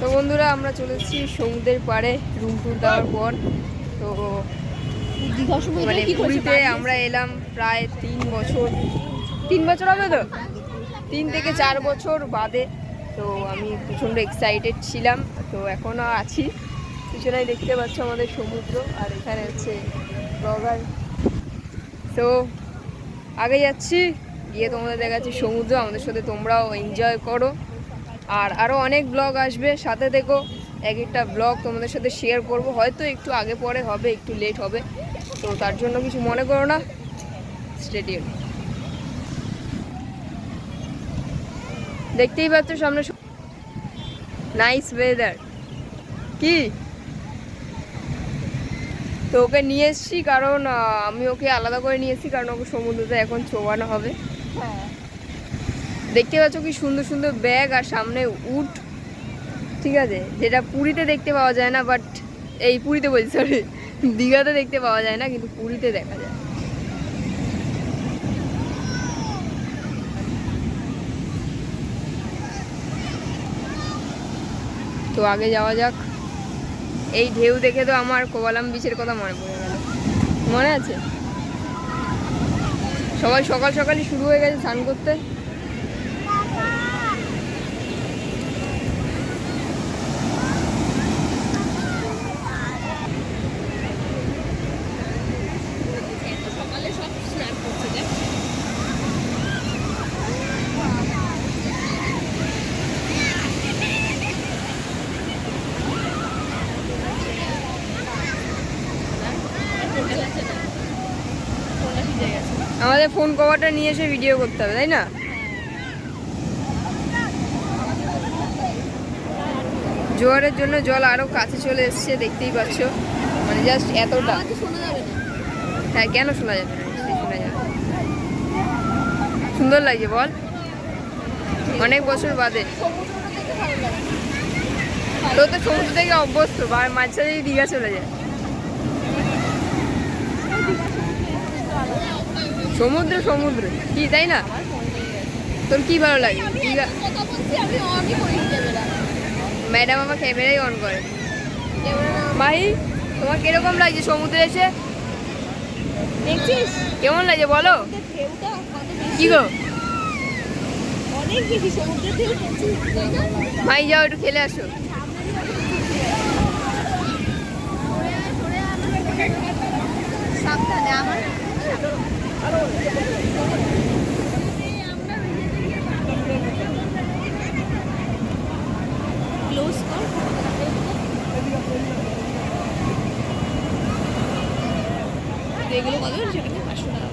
তো বন্ধুরা আমরা চলেছি সমুদ্রের পাড়ে রুম টুর দেওয়ার পর। তো মানে পুরীতে আমরা এলাম প্রায় তিন বছর। তিন বছর হবে তো? তিন থেকে চার বছর বাদে। তো আমি প্রচণ্ড এক্সাইটেড ছিলাম। তো এখনও আছি। পিছনেই দেখতে পাচ্ছ আমাদের সমুদ্র আর এখানে হচ্ছে ব্লগার তো আগে যাচ্ছি গিয়ে তোমাদের দেখাচ্ছি সমুদ্র। আমাদের সাথে তোমরাও এনজয় করো। আর আরও অনেক ব্লগ আসবে। সাথে দেখো, এক একটা ব্লগ তোমাদের সাথে শেয়ার করব। হয়তো একটু আগে পরে হবে, একটু লেট হবে। তো তার জন্য কিছু মনে করো না। স্টেডিয়াম দেখতেই পাচ্ছ সামনে নাইস ওয়েদার কি? তো ওকে নিয়ে এসছি কারণ আমি ওকে আলাদা করে নিয়ে এসেছি কারণ ওকে সমুদ্রতে এখন ছোবানো হবে। হ্যাঁ। দেখতে পাচ্ছ কি সুন্দর সুন্দর ব্যাগ আর সামনে উট, ঠিক আছে? যেটা পুরীতে দেখতে পাওয়া যায় না বাট এই পুরীতে বলছি সরি দীঘাতে দেখতে পাওয়া যায় না, কিন্তু পুরীতে দেখা যায়। তো আগে যাওয়া যাক। এই ঢেউ দেখে তো আমার কোবালাম বিচের কথা মনে পড়ে গেল। মনে আছে? সবাই সকাল সকালই শুরু হয়ে গেছে স্নান করতে। আমাদের ফোন কভারটা নিয়ে এসে ভিডিও করতে হবে তাই না? জোয়ারের জন্য জল আরও কাছে চলে এসছে দেখতেই পাচ্ছ। মানে জাস্ট এতটা। হ্যাঁ কেন শোনা যাবে শোনা যাবে। সুন্দর লাগছে বল। অনেক বছর বাদে। তো তো সমুদ্র থেকে অভ্যস্ত বা মাঝে সাঝে দীঘা চলে যায়। সমুদ্র সমুদ্র। কি তাই না? তোর কি ভালো লাগে? ম্যাডাম আমার ক্যামেরাই অন করে। ভাই তোমার কীরকম লাগছে সমুদ্রে এসে? দেখছিস? কেমন লাগছে বলো? কি গো? মাই যাও একটু খেলে আসো। সাবধানে আমার এগুলো কত সেখানে পাঁচশো টাকা